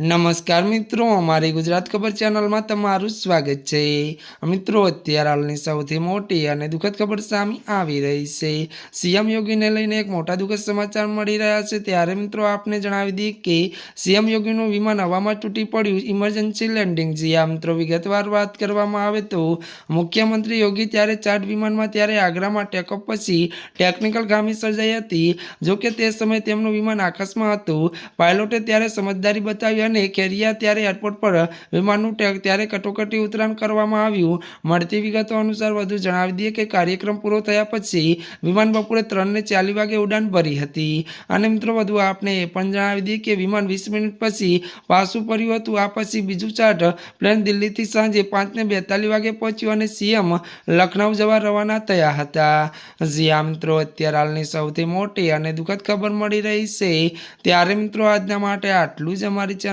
નમસ્કાર મિત્રો, અમારી ગુજરાત ખબર ચેનલમાં તમારું સ્વાગત છે. મિત્રો, અત્યારે હાલની સૌથી મોટી અને દુઃખદ ખબર સામે આવી રહી છે. સીએમ યોગીને લઈને એક મોટા દુઃખદ સમાચાર મળી રહ્યા છે. ત્યારે મિત્રો, આપને જણાવી દઈએ કે સીએમ યોગીનું વિમાન હવામાં તૂટી પડ્યું. ઇમરજન્સી લેન્ડિંગ, જે આ મિત્રો, વિગતવાર વાત કરવામાં આવે તો, મુખ્યમંત્રી યોગી ત્યારે ચાર્ટ વિમાનમાં ત્યારે આગ્રામાં ટેકઅપ પછી ટેકનિકલ ખામી સર્જાઈ હતી. જોકે તે સમયે તેમનું વિમાન આકાશમાં હતું. પાયલોટે ત્યારે સમજદારી બતાવી અને ખેરિયા ત્યારે એરપોર્ટ પર વિમાનનું ત્યારે કટોકટી ઉતરાણ કરવામાં આવ્યું. મળતી વિગતો અનુસાર વધુ જણાવી દઈએ કે કાર્યક્રમ પૂરો થયા પછી વિમાન બપોરે ત્રણને ચાલી વાગે ઉડાન ભરી હતી. અને મિત્રો વધુ આપણે એ પણ જણાવી દઈએ કે વિમાન વીસ મિનિટ પછી પાછું ફર્યું હતું. આ પછી બીજું ચાર્ટ પ્લેન દિલ્હીથી સાંજે પાંચને બેતાલીસ વાગે પહોંચ્યું અને સીએમ લખનઉ જવા રવાના થયા હતા. જી આ મિત્રો, અત્યારે હાલની સૌથી મોટી અને દુઃખદ ખબર મળી રહી છે. ત્યારે મિત્રો આજના માટે આટલું જ અમારી